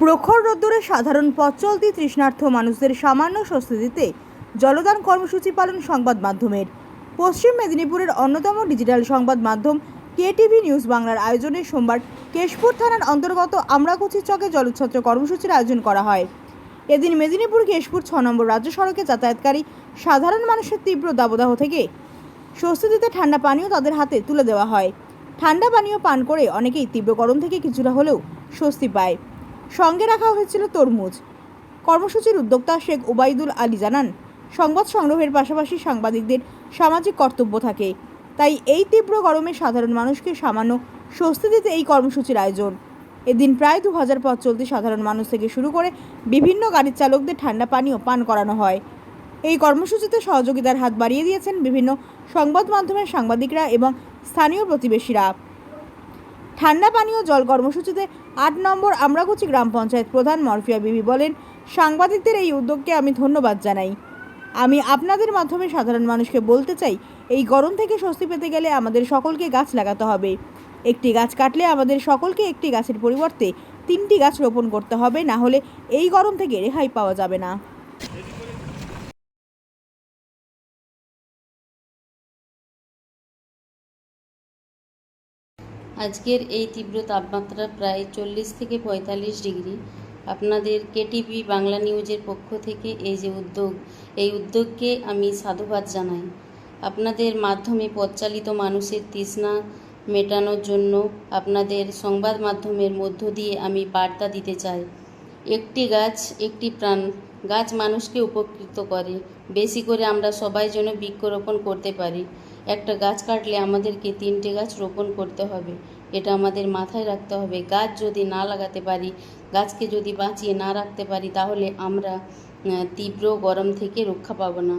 প্রখর রোদ্দুরে সাধারণ পথ চলতি তৃষ্ণার্থ মানুষদের সামান্য স্বস্তি দিতে জলদান কর্মসূচি পালন সংবাদ মাধ্যমের। পশ্চিম মেদিনীপুরের অন্যতম ডিজিটাল সংবাদ মাধ্যম কেটিভি নিউজ বাংলার আয়োজনে সোমবার কেশপুর থানার অন্তর্গত আমরাকুচি চকে জলছত্র কর্মসূচির আয়োজন করা হয়। এদিন মেদিনীপুর কেশপুর ছ নম্বর রাজ্য সড়কে যাতায়াতকারী সাধারণ মানুষের তীব্র দাবদাহ থেকে স্বস্তি দিতে ঠান্ডা পানীয় তাদের হাতে তুলে দেওয়া হয়। ঠান্ডা পানীয় পান করে অনেকেই তীব্র গরম থেকে কিছুটা হলেও স্বস্তি পায়। সঙ্গে রাখা হয়েছিল তরমুজ। কর্মসূচির উদ্যোক্তা শেখ ওবায়দুল আলী জানান, সংবাদ সংগ্রহের পাশাপাশি সাংবাদিকদের সামাজিক কর্তব্য থাকে, তাই এই তীব্র গরমে সাধারণ মানুষকে সামান্য স্বস্তি দিতে এই কর্মসূচির আয়োজন। এদিন প্রায় দু হাজার পথ চলতি সাধারণ মানুষ থেকে শুরু করে বিভিন্ন গাড়ির চালকদের ঠান্ডা পানীয় পান করানো হয়। এই কর্মসূচিতে সহযোগিতার হাত বাড়িয়ে দিয়েছেন বিভিন্ন সংবাদ মাধ্যমের সাংবাদিকরা এবং স্থানীয় প্রতিবেশীরা। ঠান্ডা পানীয় জল কর্মসূচিতে আট নম্বর আমরাগুচি গ্রাম পঞ্চায়েত প্রধান মরফিয়া বিবি বলেন, সাংবাদিকদের এই উদ্যোগকে আমি ধন্যবাদ জানাই। আমি আপনাদের মাধ্যমে সাধারণ মানুষকে বলতে চাই, এই গরম থেকে স্বস্তি পেতে গেলে আমাদের সকলকে গাছ লাগাতে হবে। একটি গাছ কাটলে আমাদের সকলকে একটি গাছের পরিবর্তে তিনটি গাছ রোপণ করতে হবে, না হলে এই গরম থেকে রেহাই পাওয়া যাবে না। আজকের এই তীব্র তাপমাত্রা প্রায় চল্লিশ থেকে পঁয়তাল্লিশ ডিগ্রি। আপনাদের কেটিভি বাংলা নিউজের পক্ষ থেকে এই যে উদ্যোগ, এই উদ্যোগকে আমি সাধুবাদ জানাই। আপনাদের মাধ্যমে পথচালিত মানুষের তৃষ্ণা মেটানোর জন্য আপনাদের সংবাদ মাধ্যমের মধ্য দিয়ে আমি বার্তা দিতে চাই। একটি গাছ, একটি প্রাণ, গাছ মানুষকে উপকৃত করে। বেশি করে আমরা সবাই যেন বৃক্ষরোপণ করতে পারি। একটা গাছ কাটলে আমাদেরকে তিনটে গাছ রোপণ করতে হবে। এটা আমাদের মাথায় রাখতে হবে। গাছ যদি না লাগাতে পারি, গাছকে যদি বাঁচিয়ে না রাখতে পারি, তাহলে আমরা তীব্র গরম থেকে রক্ষা পাবো না।